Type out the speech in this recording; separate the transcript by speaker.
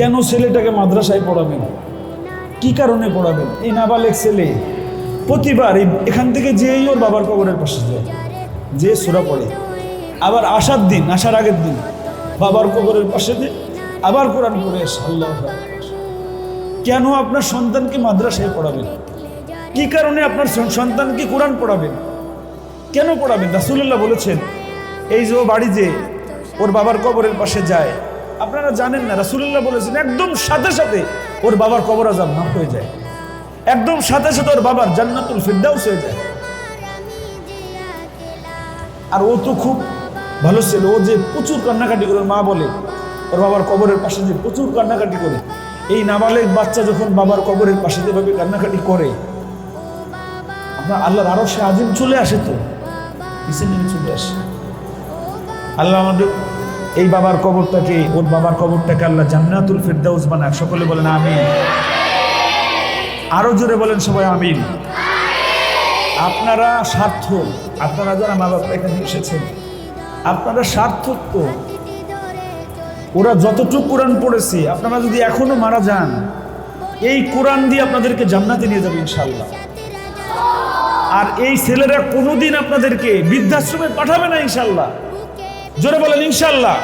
Speaker 1: কেন ছেলেটাকে মাদ্রাসায় পড়াবেন? কি কারণে পড়াবেন? এই নাবালেক ছেলে প্রতিবার এখান থেকে যেই ওর বাবার কবরের পাশে যায়। যে সুরা পড়ে। আবার আসার দিন, আসার আগের দিন বাবার কবরের পাশে দিয়ে আবার কোরআন এসে আল্লাহ কেন আপনার সন্তানকে মাদ্রাসায় পড়াবেন? কি কারণে আপনার সন্তানকে কোরআন পড়াবেন? কেন পড়াবেন? রাসুল্লাহ বলেছেন, এই যে ও বাড়ি যে ওর বাবার কবরের পাশে যায় আপনারা জানেন না রাসুল্লাহ বলেছেন, একদম সাথে সাথে ওর বাবার কবর আজাব মাফ হয়ে যায়। একদম সাথে সাথে ওর বাবার জান্নাতুল ফিরদাউস হয়ে যায়। আর ও তো খুব ভালো ছিল, ও যে প্রচুর কান্নাকাটি করে মা বলে, ওর বাবার কবরের পাশে যে প্রচুর কান্নাকাটি করে, এই নাবালেক বাচ্চা যখন বাবার কবরের পাশে যেভাবে কান্নাকাটি করে, আপনার আল্লাহর আরও সে আজিম চলে আসে তো চলে আসে। আল্লাহ আমাদের এই বাবার কবরটাকে, ওর বাবার কবরটাকে আল্লাহ জান্নাতুল ফিরদাউস বানায় সকলে বলেন আমিন। আরও জোরে বলেন সবাই আমিন। আপনারা সার্থক, আপনারা যারা মা বাবা এখানে এসেছেন, আপনারা সার্থক তো। ওরা যতটুকু কোরআন পড়েছে, আপনারা যদি এখনও মারা যান, এই কোরআন দিয়ে আপনাদেরকে জান্নাতে নিয়ে যাবে ইনশাল্লাহ আর এই ছেলেরা কোনোদিন আপনাদেরকে বৃদ্ধাশ্রমে পাঠাবে না ইনশাল্লাহ জোরে বলেন ইনশাল্লাহ